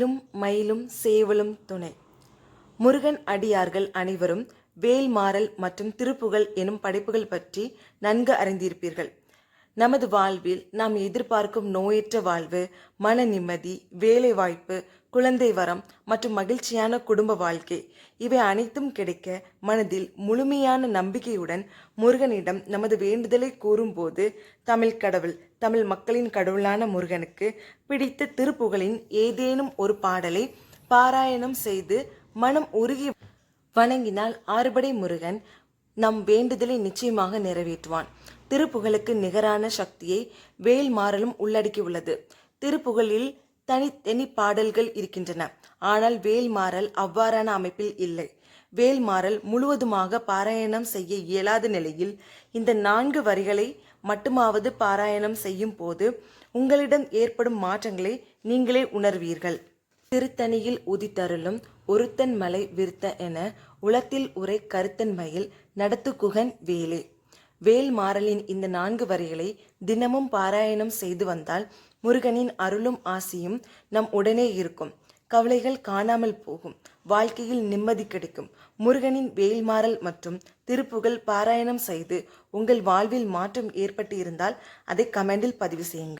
வேலும் மயிலும் சேவலும் துணை. முருகன் அடியார்கள் அனைவரும் வேல்மாறல் மற்றும் திருப்புகழ் எனும் படைப்புகள் பற்றி நன்கு அறிந்திருப்பீர்கள். நமது வாழ்வில் நாம் எதிர்பார்க்கும் நோயற்ற வாழ்வு மன நிம்மதி வேலை வாய்ப்பு குழந்தை வரம் மற்றும் மகிழ்ச்சியான குடும்ப வாழ்க்கை. இவை அனைத்தும் கிடைக்க மனதில் முழுமையான நம்பிக்கையுடன் முருகனிடம் நமது வேண்டுதலை கூறும்போது தமிழ் கடவுள் தமிழ் மக்களின் கடவுளான முருகனுக்கு பிடித்த திருப்புகளின் ஏதேனும் ஒரு பாடலை பாராயணம் செய்து மனம் உருகி வணங்கினால் ஆறுபடை முருகன் நம் வேண்டுதலை நிச்சயமாக நிறைவேற்றுவான். திருப்புகழுக்கு நிகரான சக்தியை வேல் மாறலும் உள்ளடக்கியுள்ளது திருப்புகழில் தனித்தனி பாடல்கள் இருக்கின்றன. ஆனால் வேல் மாறல் அவ்வாறான அமைப்பில் இல்லை. வேல் மாறல் முழுவதுமாக பாராயணம் செய்ய இயலாத நிலையில் இந்த நான்கு வரிகளை மட்டுமாவது பாராயணம் செய்யும் போது உங்களிடம் ஏற்படும் மாற்றங்களை நீங்களே உணர்வீர்கள். திருத்தணியில் உதித்தருளும் ஒருத்தன் மலை விருத்த என உளத்தில் உரை கருத்தன் மயில் நடத்து குகன் வேலே. வேல்மாறலின் இந்த நான்கு வரிகளை தினமும் பாராயணம் செய்து வந்தால் முருகனின் அருளும் ஆசியும் நம் உடனே இருக்கும். கவலைகள் காணாமல் போகும். வாழ்க்கையில் நிம்மதி கிடைக்கும். முருகனின் வேல்மாறல் மற்றும் திருப்புகழ் பாராயணம் செய்து உங்கள் வாழ்வில் மாற்றம் ஏற்பட்டு இருந்தால் அதை கமெண்டில் பதிவு செய்யுங்கள்.